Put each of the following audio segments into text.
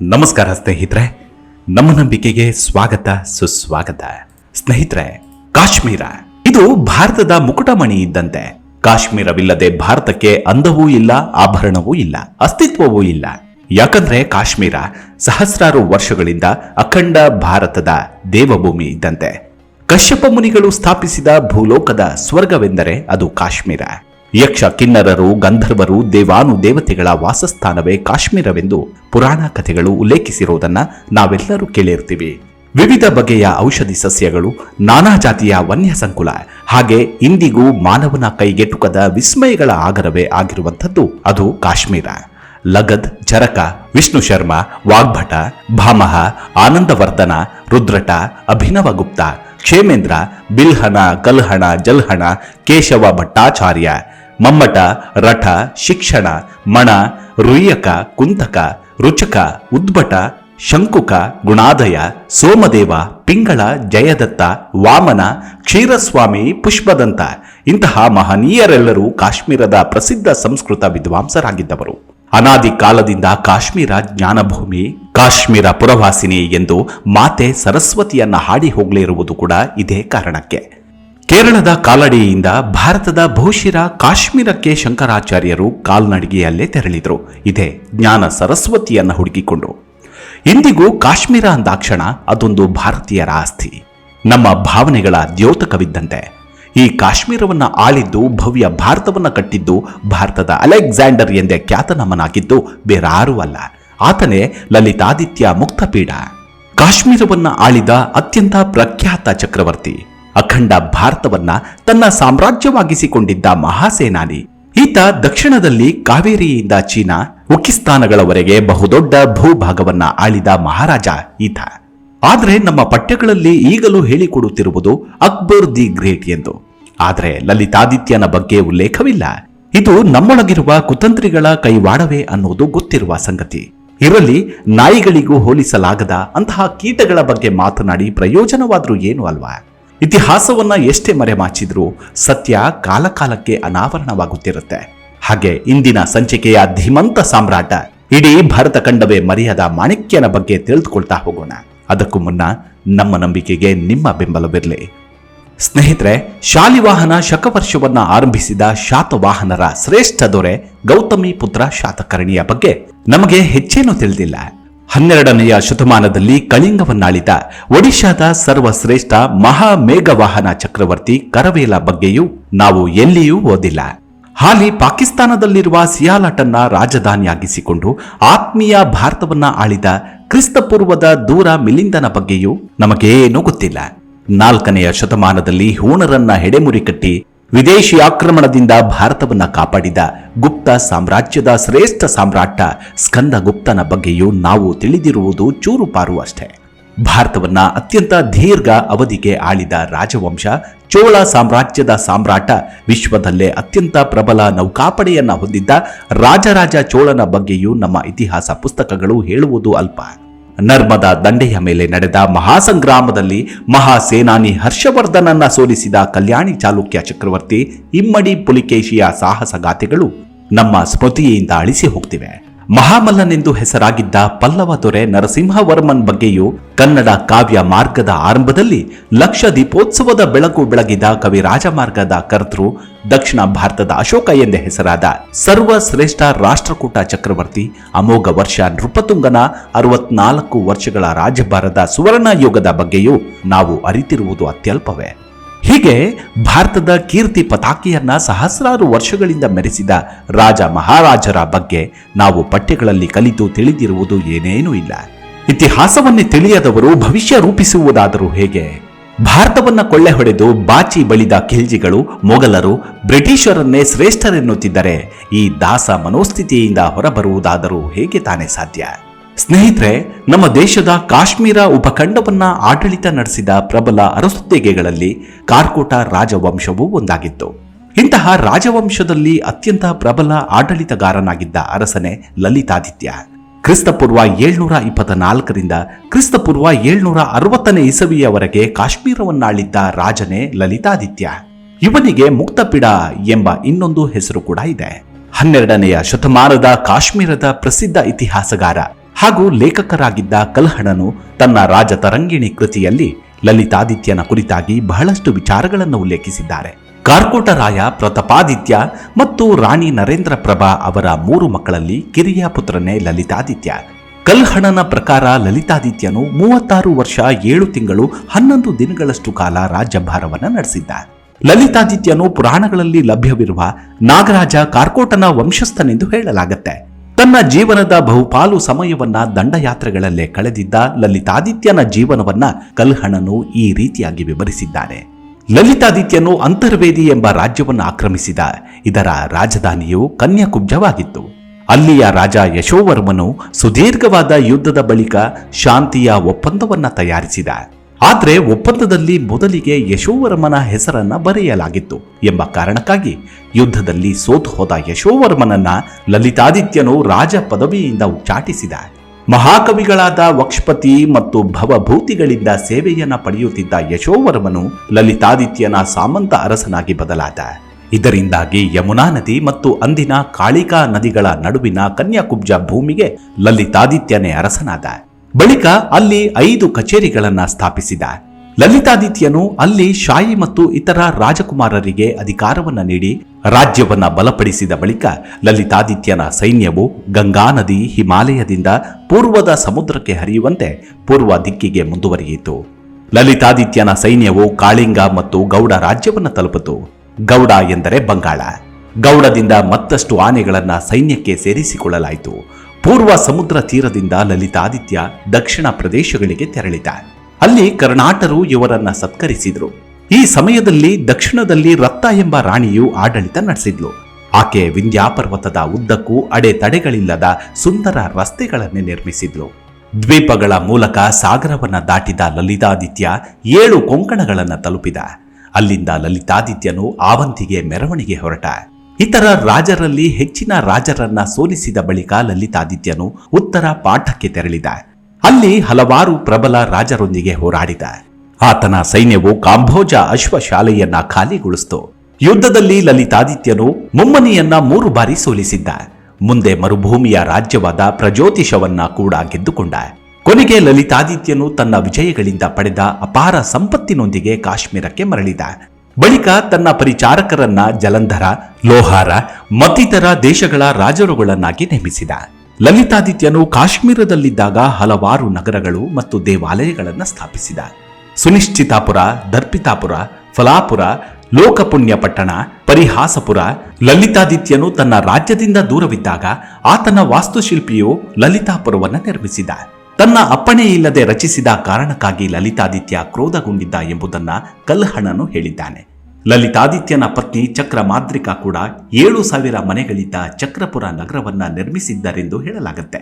ನಮಸ್ಕಾರ ಸ್ನೇಹಿತರೆ, ನಮ್ಮ ನಂಬಿಕೆಗೆ ಸ್ವಾಗತ, ಸುಸ್ವಾಗತ. ಸ್ನೇಹಿತರೆ, ಕಾಶ್ಮೀರ. ಇದು ಭಾರತದ ಮುಕುಟಮಣಿ ಇದ್ದಂತೆ. ಕಾಶ್ಮೀರವಿಲ್ಲದೆ ಭಾರತಕ್ಕೆ ಅಂದವೂ ಇಲ್ಲ, ಆಭರಣವೂ ಇಲ್ಲ, ಅಸ್ತಿತ್ವವೂ ಇಲ್ಲ. ಯಾಕಂದ್ರೆ ಕಾಶ್ಮೀರ ಸಹಸ್ರಾರು ವರ್ಷಗಳಿಂದ ಅಖಂಡ ಭಾರತದ ದೇವಭೂಮಿ ಇದ್ದಂತೆ. ಕಶ್ಯಪ ಮುನಿಗಳು ಸ್ಥಾಪಿಸಿದ ಭೂಲೋಕದ ಸ್ವರ್ಗವೆಂದರೆ ಅದು ಕಾಶ್ಮೀರ. ಯಕ್ಷ ಕಿನ್ನರರು, ಗಂಧರ್ವರು, ದೇವಾನು ದೇವತೆಗಳ ವಾಸಸ್ಥಾನವೇ ಕಾಶ್ಮೀರವೆಂದು ಪುರಾಣ ಕಥೆಗಳು ಉಲ್ಲೇಖಿಸಿರುವುದನ್ನು ನಾವೆಲ್ಲರೂ ಕೇಳಿರ್ತೀವಿ. ವಿವಿಧ ಬಗೆಯ ಔಷಧಿ ಸಸ್ಯಗಳು, ನಾನಾ ಜಾತಿಯ ವನ್ಯ ಸಂಕುಲ, ಹಾಗೆ ಇಂದಿಗೂ ಮಾನವನ ಕೈಗೆಟುಕದ ವಿಸ್ಮಯಗಳ ಆಗರವೇ ಆಗಿರುವಂಥದ್ದು ಅದು ಕಾಶ್ಮೀರ. ಲಗದ್ ಚರಕ ವಿಷ್ಣು ಶರ್ಮ, ವಾಗ್ಭಟ, ಭಾಮಹ, ಆನಂದವರ್ಧನ, ರುದ್ರಟ, ಅಭಿನವ ಗುಪ್ತ ಕ್ಷೇಮೇಂದ್ರ, ಬಿಲ್ಹಣ, ಕಲ್ಹಣ, ಜಲ್ಹಣ, ಕೇಶವ ಭಟ್ಟಾಚಾರ್ಯ, ಮಮ್ಮಟ, ರಠ, ಶಿಕ್ಷಣ, ಮಣ ರುಯ್ಯಕ ಕುಂತಕ, ರುಚಕ, ಉದ್ಭಟ, ಶಂಕುಕ, ಗುಣಾದಯ, ಸೋಮದೇವ, ಪಿಂಗಳ, ಜಯದತ್ತ, ವಾಮನ, ಕ್ಷೀರಸ್ವಾಮಿ, ಪುಷ್ಪದಂತ ಇಂತಹ ಮಹನೀಯರೆಲ್ಲರೂ ಕಾಶ್ಮೀರದ ಪ್ರಸಿದ್ಧ ಸಂಸ್ಕೃತ ವಿದ್ವಾಂಸರಾಗಿದ್ದವರು. ಅನಾದಿ ಕಾಲದಿಂದ ಕಾಶ್ಮೀರ ಜ್ಞಾನಭೂಮಿ ಕಾಶ್ಮೀರ ಪುರವಾಸಿನಿ ಎಂದು ಮಾತೆ ಸರಸ್ವತಿಯನ್ನ ಹಾಡಿ ಹೋಗಲಿರುವುದು ಕೂಡ ಇದೇ ಕಾರಣಕ್ಕೆ. ಕೇರಳದ ಕಾಲಡಿಯಿಂದ ಭಾರತದ ಬಹುಶಿರ ಕಾಶ್ಮೀರಕ್ಕೆ ಶಂಕರಾಚಾರ್ಯರು ಕಾಲ್ನಡಿಗೆಯಲ್ಲೇ ತೆರಳಿದರು. ಇದೇ ಜ್ಞಾನ ಸರಸ್ವತಿಯನ್ನ ಹುಡುಕಿಕೊಂಡು. ಇಂದಿಗೂ ಕಾಶ್ಮೀರ ಅಂದಾಕ್ಷಣ ಅದೊಂದು ಭಾರತೀಯರ ಆಸ್ತಿ. ನಮ್ಮ ಭಾವನೆಗಳ ದ್ಯೋತಕವಿದ್ದಂತೆ. ಈ ಕಾಶ್ಮೀರವನ್ನ ಆಳಿದ್ದು ಭವ್ಯ ಭಾರತವನ್ನ ಕಟ್ಟಿದ್ದು ಭಾರತದ ಅಲೆಕ್ಸಾಂಡರ್ ಎಂದೇ ಖ್ಯಾತನಾಮನಾಗಿದ್ದು ಬೇರಾರೂ ಅಲ್ಲ. ಆತನೇ ಲಲಿತಾದಿತ್ಯ ಮುಕ್ತಪೀಡ ಕಾಶ್ಮೀರವನ್ನ ಆಳಿದ ಅತ್ಯಂತ ಪ್ರಖ್ಯಾತ ಚಕ್ರವರ್ತಿ. ಅಖಂಡ ಭಾರತವನ್ನ ತನ್ನ ಸಾಮ್ರಾಜ್ಯವಾಗಿಸಿಕೊಂಡಿದ್ದ ಮಹಾಸೇನಾನಿ. ಈತ ದಕ್ಷಿಣದಲ್ಲಿ ಕಾವೇರಿಯಿಂದ ಚೀನಾ ಉಕಿಸ್ತಾನಗಳವರೆಗೆ ಬಹುದೊಡ್ಡ ಭೂಭಾಗವನ್ನ ಆಳಿದ ಮಹಾರಾಜ ಈತ. ಆದರೆ ನಮ್ಮ ಪಠ್ಯಗಳಲ್ಲಿ ಈಗಲೂ ಹೇಳಿಕೊಡುತ್ತಿರುವುದು ಅಕ್ಬರ್ ದಿ ಗ್ರೇಟ್ ಎಂದು. ಆದರೆ ಲಲಿತಾದಿತ್ಯನ ಬಗ್ಗೆ ಉಲ್ಲೇಖವಿಲ್ಲ. ಇದು ನಮ್ಮೊಳಗಿರುವ ಕುತಂತ್ರಿಗಳ ಕೈವಾಡವೇ ಅನ್ನುವುದು ಗೊತ್ತಿರುವ ಸಂಗತಿ. ಇರಲಿ, ನಾಯಿಗಳಿಗೂ ಹೋಲಿಸಲಾಗದ ಅಂತಹ ಕೀಟಗಳ ಬಗ್ಗೆ ಮಾತನಾಡಿ ಪ್ರಯೋಜನವಾದರೂ ಏನು ಅಲ್ವಾ? ಇತಿಹಾಸವನ್ನ ಎಷ್ಟೇ ಮರೆಮಾಚಿದ್ರೂ ಸತ್ಯ ಕಾಲಕಾಲಕ್ಕೆ ಅನಾವರಣವಾಗುತ್ತಿರುತ್ತೆ. ಹಾಗೆ ಇಂದಿನ ಸಂಚಿಕೆಯ ಧೀಮಂತ ಸಾಮ್ರಾಟ ಇಡೀ ಭಾರತ ಕಂಡವೇ ಮರೆಯದ ಮಾಣಿಕ್ಯನ ಬಗ್ಗೆ ತಿಳಿದುಕೊಳ್ತಾ ಹೋಗೋಣ. ಅದಕ್ಕೂ ಮುನ್ನ ನಮ್ಮ ನಂಬಿಕೆಗೆ ನಿಮ್ಮ ಬೆಂಬಲವಿರಲಿ. ಸ್ನೇಹಿತರೆ, ಶಾಲಿವಾಹನ ಶಕವರ್ಷವನ್ನ ಆರಂಭಿಸಿದ ಶಾತವಾಹನರ ಶ್ರೇಷ್ಠ ದೊರೆ ಗೌತಮಿ ಪುತ್ರ ಶಾತಕರ್ಣಿಯ ಬಗ್ಗೆ ನಮಗೆ ಹೆಚ್ಚೇನೂ ತಿಳಿದಿಲ್ಲ. ಹನ್ನೆರಡನೆಯ ಶತಮಾನದಲ್ಲಿ ಕಳಿಂಗವನ್ನಾಳಿದ ಒಡಿಶಾದ ಸರ್ವಶ್ರೇಷ್ಠ ಮಹಾ ಮೇಘವಾಹನ ಚಕ್ರವರ್ತಿ ಕರವೇಲ ಬಗ್ಗೆಯೂ ನಾವು ಎಲ್ಲಿಯೂ ಓದಿಲ್ಲ. ಹಾಲಿ ಪಾಕಿಸ್ತಾನದಲ್ಲಿರುವ ಸಿಯಾಲಾಟನ್ನ ರಾಜಧಾನಿಯಾಗಿಸಿಕೊಂಡು ಆತ್ಮೀಯ ಭಾರತವನ್ನ ಆಳಿದ ಕ್ರಿಸ್ತಪೂರ್ವದ ದೂರ ಮಿಲಿಂದನ ಬಗ್ಗೆಯೂ ನಮಗೇನೂ ಗೊತ್ತಿಲ್ಲ. ನಾಲ್ಕನೆಯ ಶತಮಾನದಲ್ಲಿ ಹೂಣರನ್ನ ಹೆಡೆಮುರಿ ಕಟ್ಟಿ ವಿದೇಶಿ ಆಕ್ರಮಣದಿಂದ ಭಾರತವನ್ನ ಕಾಪಾಡಿದ ಗುಪ್ತ ಸಾಮ್ರಾಜ್ಯದ ಶ್ರೇಷ್ಠ ಸಾಮ್ರಾಟ ಸ್ಕಂದ ಗುಪ್ತನ ಬಗ್ಗೆಯೂ ನಾವು ತಿಳಿದಿರುವುದು ಚೂರುಪಾರು ಅಷ್ಟೇ. ಭಾರತವನ್ನ ಅತ್ಯಂತ ದೀರ್ಘ ಅವಧಿಗೆ ಆಳಿದ ರಾಜವಂಶ ಚೋಳ ಸಾಮ್ರಾಜ್ಯದ ಸಾಮ್ರಾಟ ವಿಶ್ವದಲ್ಲೇ ಅತ್ಯಂತ ಪ್ರಬಲ ನೌಕಾಪಡೆಯನ್ನ ಹೊಂದಿದ್ದ ರಾಜರಾಜ ಚೋಳನ ಬಗ್ಗೆಯೂ ನಮ್ಮ ಇತಿಹಾಸ ಪುಸ್ತಕಗಳು ಹೇಳುವುದು ಅಲ್ಪ. ನರ್ಮದಾ ದಂಡೆಯ ಮೇಲೆ ನಡೆದ ಮಹಾಸಂಗ್ರಾಮದಲ್ಲಿ ಮಹಾಸೇನಾನಿ ಹರ್ಷವರ್ಧನನ್ನ ಸೋಲಿಸಿದ ಕಲ್ಯಾಣಿ ಚಾಲುಕ್ಯ ಚಕ್ರವರ್ತಿ ಇಮ್ಮಡಿ ಪುಲಿಕೇಶಿಯ ಸಾಹಸಗಾಥೆಗಳು ನಮ್ಮ ಸ್ಮೃತಿಯಿಂದ ಅಳಿಸಿ ಹೋಗ್ತಿವೆ. ಮಹಾಮಲ್ಲನೆಂದು ಹೆಸರಾಗಿದ್ದ ಪಲ್ಲವ ದೊರೆ ನರಸಿಂಹವರ್ಮನ್ ಬಗ್ಗೆಯೂ ಕನ್ನಡ ಕಾವ್ಯ ಮಾರ್ಗದ ಆರಂಭದಲ್ಲಿ ಲಕ್ಷ ದೀಪೋತ್ಸವದ ಬೆಳಕು ಬೆಳಗಿದ ಕವಿ ರಾಜಮಾರ್ಗದ ಕರ್ತೃ ದಕ್ಷಿಣ ಭಾರತದ ಅಶೋಕ ಎಂದೇ ಹೆಸರಾದ ಸರ್ವಶ್ರೇಷ್ಠ ರಾಷ್ಟ್ರಕೂಟ ಚಕ್ರವರ್ತಿ, ಅಮೋಘ ವರ್ಷ ನೃಪತುಂಗನ ಅರವತ್ನಾಲ್ಕು ವರ್ಷಗಳ ರಾಜಭಾರದ ಸುವರ್ಣ ಯುಗದ ಬಗ್ಗೆಯೂ ನಾವು ಅರಿತಿರುವುದು ಅತ್ಯಲ್ಪವೇ. ಹೀಗೆ ಭಾರತದ ಕೀರ್ತಿ ಪತಾಕಿಯನ್ನ ಸಹಸ್ರಾರು ವರ್ಷಗಳಿಂದ ಮೆರೆಸಿದ ರಾಜ ಮಹಾರಾಜರ ಬಗ್ಗೆ ನಾವು ಪಠ್ಯಗಳಲ್ಲಿ ಕಲಿತು ತಿಳಿದಿರುವುದು ಏನೇನೂ ಇಲ್ಲ. ಇತಿಹಾಸವನ್ನೇ ತಿಳಿಯದವರು ಭವಿಷ್ಯ ರೂಪಿಸುವುದಾದರೂ ಹೇಗೆ? ಭಾರತವನ್ನ ಕೊಳ್ಳೆ ಹೊಡೆದು ಬಾಚಿ ಬಳಿದ ಖಿಲ್ಜಿಗಳು, ಮೊಘಲರು, ಬ್ರಿಟಿಷರನ್ನೇ ಶ್ರೇಷ್ಠರೆನ್ನುತ್ತಿದ್ದರೆ ಈ ದಾಸ ಮನೋಸ್ಥಿತಿಯಿಂದ ಹೊರಬರುವುದಾದರೂ ಹೇಗೆ ತಾನೇ ಸಾಧ್ಯ? ಸ್ನೇಹಿತರೆ, ನಮ್ಮ ದೇಶದ ಕಾಶ್ಮೀರ ಉಪಖಂಡವನ್ನ ಆಡಳಿತ ನಡೆಸಿದ ಪ್ರಬಲ ಅರಸೊತ್ತಿಗೆಗಳಲ್ಲಿ ಕಾರ್ಕೋಟ ರಾಜವಂಶವೂ ಒಂದಾಗಿತ್ತು. ಇಂತಹ ರಾಜವಂಶದಲ್ಲಿ ಅತ್ಯಂತ ಪ್ರಬಲ ಆಡಳಿತಗಾರನಾಗಿದ್ದ ಅರಸನೇ ಲಲಿತಾದಿತ್ಯ. ಕ್ರಿಸ್ತಪೂರ್ವ ಏಳ್ನೂರ ಇಪ್ಪತ್ತ ನಾಲ್ಕರಿಂದ ಕ್ರಿಸ್ತಪೂರ್ವ ಏಳ್ನೂರ ಅರವತ್ತನೇ ಇಸವಿಯವರೆಗೆ ಕಾಶ್ಮೀರವನ್ನಾಳಿದ್ದ ರಾಜನೇ ಲಲಿತಾದಿತ್ಯ. ಇವನಿಗೆ ಮುಕ್ತಪಿಡ ಎಂಬ ಇನ್ನೊಂದು ಹೆಸರು ಕೂಡ ಇದೆ. ಹನ್ನೆರಡನೆಯ ಶತಮಾನದ ಕಾಶ್ಮೀರದ ಪ್ರಸಿದ್ಧ ಇತಿಹಾಸಗಾರ ಹಾಗೂ ಲೇಖಕರಾಗಿದ್ದ ಕಲ್ಹಣನು ತನ್ನ ರಾಜತರಂಗಿಣಿ ಕೃತಿಯಲ್ಲಿ ಲಲಿತಾದಿತ್ಯನ ಕುರಿತಾಗಿ ಬಹಳಷ್ಟು ವಿಚಾರಗಳನ್ನು ಉಲ್ಲೇಖಿಸಿದ್ದಾರೆ. ಕಾರ್ಕೋಟರಾಯ, ಪ್ರತಾಪಾದಿತ್ಯ ಮತ್ತು ರಾಣಿ ನರೇಂದ್ರ ಪ್ರಭಾ ಅವರ ಮೂರು ಮಕ್ಕಳಲ್ಲಿ ಕಿರಿಯ ಪುತ್ರನೇ ಲಲಿತಾದಿತ್ಯ. ಕಲ್ಹಣನ ಪ್ರಕಾರ ಲಲಿತಾದಿತ್ಯನು ಮೂವತ್ತಾರು ವರ್ಷ ಏಳು ತಿಂಗಳು ಹನ್ನೊಂದು ದಿನಗಳಷ್ಟು ಕಾಲ ರಾಜ್ಯಭಾರವನ್ನು ನಡೆಸಿದ್ದ. ಲಲಿತಾದಿತ್ಯನು ಪುರಾಣಗಳಲ್ಲಿ ಲಭ್ಯವಿರುವ ನಾಗರಾಜ ಕಾರ್ಕೋಟನ ವಂಶಸ್ಥನೆಂದು ಹೇಳಲಾಗತ್ತೆ. ತನ್ನ ಜೀವನದ ಬಹುಪಾಲು ಸಮಯವನ್ನ ದಂಡಯಾತ್ರೆಗಳಲ್ಲೇ ಕಳೆದಿದ್ದ ಲಲಿತಾದಿತ್ಯನ ಜೀವನವನ್ನ ಕಲ್ಹಣನು ಈ ರೀತಿಯಾಗಿ ವಿವರಿಸಿದ್ದಾನೆ. ಲಲಿತಾದಿತ್ಯನು ಅಂತರ್ವೇದಿ ಎಂಬ ರಾಜ್ಯವನ್ನು ಆಕ್ರಮಿಸಿದ. ಇದರ ರಾಜಧಾನಿಯು ಕನ್ಯಾಕುಬ್ಜವಾಗಿತ್ತು. ಅಲ್ಲಿಯ ರಾಜ ಯಶೋವರ್ಮನು ಸುದೀರ್ಘವಾದ ಯುದ್ಧದ ಬಳಿಕ ಶಾಂತಿಯ ಒಪ್ಪಂದವನ್ನ ತಯಾರಿಸಿದ. ಆದ್ರೆ ಒಪ್ಪಂದದಲ್ಲಿ ಮೊದಲಿಗೆ ಯಶೋವರ್ಮನ ಹೆಸರನ್ನ ಬರೆಯಲಾಗಿತ್ತು. ಎಂಬ ಕಾರಣಕ್ಕಾಗಿ ಯುದ್ಧದಲ್ಲಿ ಸೋತು ಹೋದ ಯಶೋವರ್ಮನನ್ನ ಲಲಿತಾದಿತ್ಯನು ರಾಜ ಪದವಿಯಿಂದ ಉಚ್ಚಾಟಿಸಿದ. ಮಹಾಕವಿಗಳಾದ ವಕ್ಷಪತಿ ಮತ್ತು ಭವಭೂತಿಗಳಿಂದ ಸೇವೆಯನ್ನ ಪಡೆಯುತ್ತಿದ್ದ ಯಶೋವರ್ಮನು ಲಲಿತಾದಿತ್ಯನ ಸಾಮಂತ ಅರಸನಾಗಿ ಬದಲಾದ. ಇದರಿಂದಾಗಿ ಯಮುನಾ ನದಿ ಮತ್ತು ಅಂದಿನ ಕಾಳಿಕಾ ನದಿಗಳ ನಡುವಿನ ಕನ್ಯಾಕುಬ್ಜ ಭೂಮಿಗೆ ಲಲಿತಾದಿತ್ಯನೇ ಅರಸನಾದ. ಬಳಿಕ ಅಲ್ಲಿ ಐದು ಕಚೇರಿಗಳನ್ನ ಸ್ಥಾಪಿಸಿದ. ಲಲಿತಾದಿತ್ಯನು ಅಲ್ಲಿ ಶಾಯಿ ಮತ್ತು ಇತರ ರಾಜಕುಮಾರರಿಗೆ ಅಧಿಕಾರವನ್ನ ನೀಡಿ ರಾಜ್ಯವನ್ನ ಬಲಪಡಿಸಿದ ಬಳಿಕ ಲಲಿತಾದಿತ್ಯನ ಸೈನ್ಯವು ಗಂಗಾ ನದಿ, ಹಿಮಾಲಯದಿಂದ ಪೂರ್ವದ ಸಮುದ್ರಕ್ಕೆ ಹರಿಯುವಂತೆ ಪೂರ್ವ ದಿಕ್ಕಿಗೆ ಮುಂದುವರಿಯಿತು. ಲಲಿತಾದಿತ್ಯನ ಸೈನ್ಯವು ಕಾಳಿಂಗ ಮತ್ತು ಗೌಡ ರಾಜ್ಯವನ್ನು ತಲುಪಿತು. ಗೌಡ ಎಂದರೆ ಬಂಗಾಳ. ಗೌಡದಿಂದ ಮತ್ತಷ್ಟು ಆನೆಗಳನ್ನ ಸೈನ್ಯಕ್ಕೆ ಸೇರಿಸಿಕೊಳ್ಳಲಾಯಿತು. ಪೂರ್ವ ಸಮುದ್ರ ತೀರದಿಂದ ಲಲಿತಾದಿತ್ಯ ದಕ್ಷಿಣ ಪ್ರದೇಶಗಳಿಗೆ ತೆರಳಿದ. ಅಲ್ಲಿ ಕರ್ನಾಟರು ಇವರನ್ನ ಸತ್ಕರಿಸಿದ್ರು. ಈ ಸಮಯದಲ್ಲಿ ದಕ್ಷಿಣದಲ್ಲಿ ರತ್ತ ಎಂಬ ರಾಣಿಯು ಆಡಳಿತ ನಡೆಸಿದ್ಲು. ಆಕೆ ವಿಂಧ್ಯಾಪರ್ವತದ ಉದ್ದಕ್ಕೂ ಅಡೆತಡೆಗಳಿಲ್ಲದ ಸುಂದರ ರಸ್ತೆಗಳನ್ನೇ ನಿರ್ಮಿಸಿದ್ಲು. ದ್ವೀಪಗಳ ಮೂಲಕ ಸಾಗರವನ್ನ ದಾಟಿದ ಲಲಿತಾದಿತ್ಯ ಏಳು ಕೊಂಕಣಗಳನ್ನ ತಲುಪಿದ. ಅಲ್ಲಿಂದ ಲಲಿತಾದಿತ್ಯನು ಆವಂತಿಗೆ ಮೆರವಣಿಗೆ ಹೊರಟ. ಇತರ ರಾಜರಲ್ಲಿ ಹೆಚ್ಚಿನ ರಾಜರನ್ನ ಸೋಲಿಸಿದ ಬಳಿಕ ಲಲಿತಾದಿತ್ಯನು ಉತ್ತರ ಪಾಠಕ್ಕೆ ತೆರಳಿದ. ಅಲ್ಲಿ ಹಲವಾರು ಪ್ರಬಲ ರಾಜರೊಂದಿಗೆ ಹೋರಾಡಿದ. ಆತನ ಸೈನ್ಯವು ಕಾಂಭೋಜ ಅಶ್ವಶಾಲೆಯನ್ನ ಖಾಲಿಗೊಳಿಸಿತು. ಯುದ್ಧದಲ್ಲಿ ಲಲಿತಾದಿತ್ಯನು ಮುಮ್ಮನಿಯನ್ನ ಮೂರು ಬಾರಿ ಸೋಲಿಸಿದ್ದ. ಮುಂದೆ ಮರುಭೂಮಿಯ ರಾಜ್ಯವಾದ ಪ್ರಜ್ಯೋತಿಷವನ್ನ ಕೂಡ ಗೆದ್ದುಕೊಂಡ. ಕೊನೆಗೆ ಲಲಿತಾದಿತ್ಯನು ತನ್ನ ವಿಜಯಗಳಿಂದ ಪಡೆದ ಅಪಾರ ಸಂಪತ್ತಿನೊಂದಿಗೆ ಕಾಶ್ಮೀರಕ್ಕೆ ಮರಳಿದ. ಬಳಿಕ ತನ್ನ ಪರಿಚಾರಕರನ್ನ ಜಲಂಧರ, ಲೋಹಾರ, ಮತ್ತಿತರ ದೇಶಗಳ ರಾಜರುಗಳನ್ನಾಗಿ ನೇಮಿಸಿದ. ಲಲಿತಾದಿತ್ಯನು ಕಾಶ್ಮೀರದಲ್ಲಿದ್ದಾಗ ಹಲವಾರು ನಗರಗಳು ಮತ್ತು ದೇವಾಲಯಗಳನ್ನು ಸ್ಥಾಪಿಸಿದ. ಸುನಿಶ್ಚಿತಾಪುರ, ದರ್ಪಿತಾಪುರ, ಫಲಾಪುರ, ಲೋಕಪುಣ್ಯ ಪಟ್ಟಣ, ಪರಿಹಾಸಪುರ, ಲಲಿತಾದಿತ್ಯನು ತನ್ನ ರಾಜ್ಯದಿಂದ ದೂರವಿದ್ದಾಗ ಆತನ ವಾಸ್ತುಶಿಲ್ಪಿಯು ಲಲಿತಾಪುರವನ್ನು ನಿರ್ಮಿಸಿದ. ತನ್ನ ಅಪ್ಪಣೆ ಇಲ್ಲದೆ ರಚಿಸಿದ ಕಾರಣಕ್ಕಾಗಿ ಲಲಿತಾದಿತ್ಯ ಕ್ರೋಧಗೊಂಡಿದ್ದ ಎಂಬುದನ್ನ ಕಲ್ಹಣನು ಹೇಳಿದ್ದಾನೆ. ಲಲಿತಾದಿತ್ಯನ ಪತ್ನಿ ಚಕ್ರ ಮಾದ್ರಿಕಾ ಕೂಡ ಏಳು ಸಾವಿರ ಮನೆಗಳಿದ್ದ ಚಕ್ರಪುರ ನಗರವನ್ನ ನಿರ್ಮಿಸಿದ್ದರೆಂದು ಹೇಳಲಾಗುತ್ತೆ.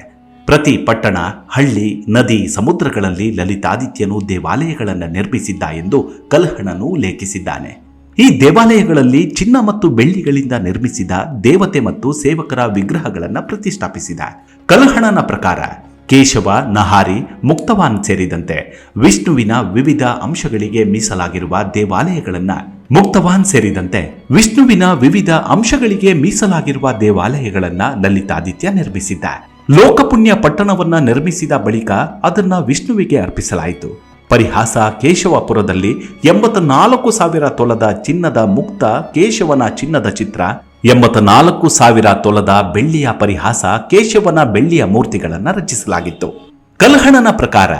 ಪ್ರತಿ ಪಟ್ಟಣ, ಹಳ್ಳಿ, ನದಿ, ಸಮುದ್ರಗಳಲ್ಲಿ ಲಲಿತಾದಿತ್ಯನು ದೇವಾಲಯಗಳನ್ನು ನಿರ್ಮಿಸಿದ್ದ ಎಂದು ಕಲ್ಹಣನು ಉಲ್ಲೇಖಿಸಿದ್ದಾನೆ. ಈ ದೇವಾಲಯಗಳಲ್ಲಿ ಚಿನ್ನ ಮತ್ತು ಬೆಳ್ಳಿಗಳಿಂದ ನಿರ್ಮಿಸಿದ ದೇವತೆ ಮತ್ತು ಸೇವಕರ ವಿಗ್ರಹಗಳನ್ನು ಪ್ರತಿಷ್ಠಾಪಿಸಿದ. ಕಲ್ಹಣನ ಪ್ರಕಾರ ಕೇಶವ, ನಹಾರಿ, ಮುಕ್ತವಾನ್ ಸೇರಿದಂತೆ ವಿಷ್ಣುವಿನ ವಿವಿಧ ಅಂಶಗಳಿಗೆ ಮೀಸಲಾಗಿರುವ ದೇವಾಲಯಗಳನ್ನ ಮುಕ್ತವಾನ್ ಸೇರಿದಂತೆ ವಿಷ್ಣುವಿನ ವಿವಿಧ ಅಂಶಗಳಿಗೆ ಮೀಸಲಾಗಿರುವ ದೇವಾಲಯಗಳನ್ನ ಲಲಿತಾದಿತ್ಯ ನಿರ್ಮಿಸಿದ್ದ. ಲೋಕಪುಣ್ಯ ಪಟ್ಟಣವನ್ನ ನಿರ್ಮಿಸಿದ ಬಳಿಕ ಅದನ್ನ ವಿಷ್ಣುವಿಗೆ ಅರ್ಪಿಸಲಾಯಿತು. ಪರಿಹಾಸ ಕೇಶವಪುರದಲ್ಲಿ ಎಂಬತ್ತ ನಾಲ್ಕು ಸಾವಿರ ತೊಲದ ಚಿನ್ನದ ಮುಕ್ತ ಕೇಶವನ ಚಿನ್ನದ ಚಿತ್ರ ಎಂಬತ್ತ ನಾಲ್ಕು ಸಾವಿರ ತೊಲದ ಬೆಳ್ಳಿಯ ಪರಿಹಾಸ ಕೇಶವನ ಬೆಳ್ಳಿಯ ಮೂರ್ತಿಗಳನ್ನು ರಚಿಸಲಾಗಿತ್ತು. ಕಲ್ಹಣನ ಪ್ರಕಾರ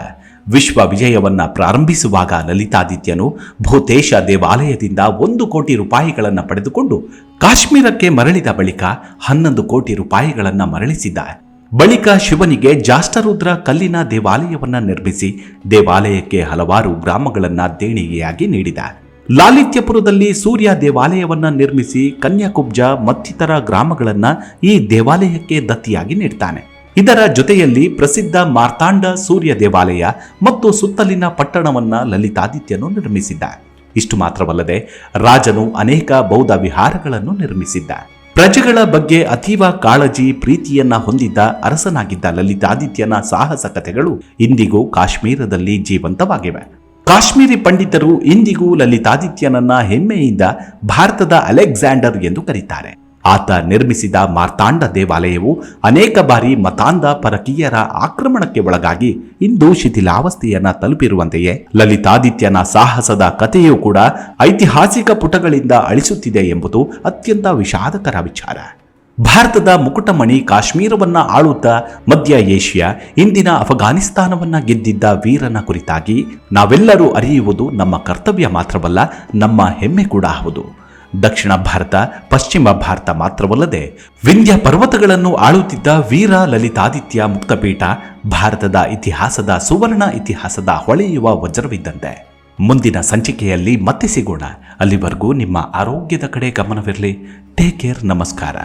ವಿಶ್ವ ವಿಜಯವನ್ನ ಪ್ರಾರಂಭಿಸುವಾಗ ಲಲಿತಾದಿತ್ಯನು ಭೂತೇಶ ದೇವಾಲಯದಿಂದ ಒಂದು ಕೋಟಿ ರೂಪಾಯಿಗಳನ್ನು ಪಡೆದುಕೊಂಡು ಕಾಶ್ಮೀರಕ್ಕೆ ಮರಳಿದ ಬಳಿಕ ಹನ್ನೊಂದು ಕೋಟಿ ರೂಪಾಯಿಗಳನ್ನು ಮರಳಿಸಿದ್ದ ಬಳಿಕ ಶಿವನಿಗೆ ಜಾಷ್ಟರುದ್ರ ಕಲ್ಲಿನ ದೇವಾಲಯವನ್ನ ನಿರ್ಮಿಸಿ ದೇವಾಲಯಕ್ಕೆ ಹಲವಾರು ಗ್ರಾಮಗಳನ್ನು ದೇಣಿಗೆಯಾಗಿ ನೀಡಿದ. ಲಾಲಿತ್ಯಪುರದಲ್ಲಿ ಸೂರ್ಯ ದೇವಾಲಯವನ್ನ ನಿರ್ಮಿಸಿ ಕನ್ಯಾಕುಬ್ಜ ಮತ್ತಿತರ ಗ್ರಾಮಗಳನ್ನ ಈ ದೇವಾಲಯಕ್ಕೆ ದತ್ತಿಯಾಗಿ ನೀಡ್ತಾನೆ. ಇದರ ಜೊತೆಯಲ್ಲಿ ಪ್ರಸಿದ್ಧ ಮಾರ್ತಾಂಡ ಸೂರ್ಯ ದೇವಾಲಯ ಮತ್ತು ಸುತ್ತಲಿನ ಪಟ್ಟಣವನ್ನ ಲಲಿತಾದಿತ್ಯನು ನಿರ್ಮಿಸಿದ್ದ. ಇಷ್ಟು ಮಾತ್ರವಲ್ಲದೆ ರಾಜನು ಅನೇಕ ಬೌದ್ಧ ವಿಹಾರಗಳನ್ನು ನಿರ್ಮಿಸಿದ್ದ. ಪ್ರಜೆಗಳ ಬಗ್ಗೆ ಅತೀವ ಕಾಳಜಿ ಪ್ರೀತಿಯನ್ನ ಹೊಂದಿದ್ದ ಅರಸನಾಗಿದ್ದ ಲಲಿತಾದಿತ್ಯನ ಸಾಹಸ ಕಥೆಗಳು ಇಂದಿಗೂ ಕಾಶ್ಮೀರದಲ್ಲಿ ಜೀವಂತವಾಗಿವೆ. ಕಾಶ್ಮೀರಿ ಪಂಡಿತರು ಇಂದಿಗೂ ಲಲಿತಾದಿತ್ಯನನ್ನ ಹೆಮ್ಮೆಯಿಂದ ಭಾರತದ ಅಲೆಕ್ಸಾಂಡರ್ ಎಂದು ಕರೀತಾರೆ. ಆತ ನಿರ್ಮಿಸಿದ ಮಾರ್ತಾಂಡ ದೇವಾಲಯವು ಅನೇಕ ಬಾರಿ ಮತಾಂಧ ಪರಕೀಯರ ಆಕ್ರಮಣಕ್ಕೆ ಒಳಗಾಗಿ ಇಂದು ಶಿಥಿಲಾವಸ್ಥೆಯನ್ನ ತಲುಪಿರುವಂತೆಯೇ ಲಲಿತಾದಿತ್ಯನ ಸಾಹಸದ ಕಥೆಯೂ ಕೂಡ ಐತಿಹಾಸಿಕ ಪುಟಗಳಿಂದ ಅಳಿಸುತ್ತಿದೆ ಎಂಬುದು ಅತ್ಯಂತ ವಿಷಾದಕರ ವಿಚಾರ. ಭಾರತದ ಮುಕುಟಮಣಿ ಕಾಶ್ಮೀರವನ್ನ ಆಳುತ್ತಾ ಮಧ್ಯ ಏಷ್ಯಾ, ಇಂದಿನ ಅಫಘಾನಿಸ್ತಾನವನ್ನ ಗೆದ್ದಿದ್ದ ವೀರನ ಕುರಿತಾಗಿ ನಾವೆಲ್ಲರೂ ಅರಿಯುವುದು ನಮ್ಮ ಕರ್ತವ್ಯ ಮಾತ್ರವಲ್ಲ, ನಮ್ಮ ಹೆಮ್ಮೆ ಕೂಡ ಹೌದು. ದಕ್ಷಿಣ ಭಾರತ, ಪಶ್ಚಿಮ ಭಾರತ ಮಾತ್ರವಲ್ಲದೆ ವಿಂಧ್ಯ ಪರ್ವತಗಳನ್ನು ಆಳುತ್ತಿದ್ದ ವೀರ ಲಲಿತಾದಿತ್ಯ ಮುಕ್ತಪೀಠ ಭಾರತದ ಇತಿಹಾಸದ ಸುವರ್ಣ ಇತಿಹಾಸದ ಹೊಳೆಯುವ ವಜ್ರವಿದ್ದಂತೆ. ಮುಂದಿನ ಸಂಚಿಕೆಯಲ್ಲಿ ಮತ್ತೆ ಸಿಗೋಣ. ಅಲ್ಲಿವರೆಗೂ ನಿಮ್ಮ ಆರೋಗ್ಯದ ಕಡೆ ಗಮನವಿರಲಿ. ಟೇಕ್ ಕೇರ್ ನಮಸ್ಕಾರ.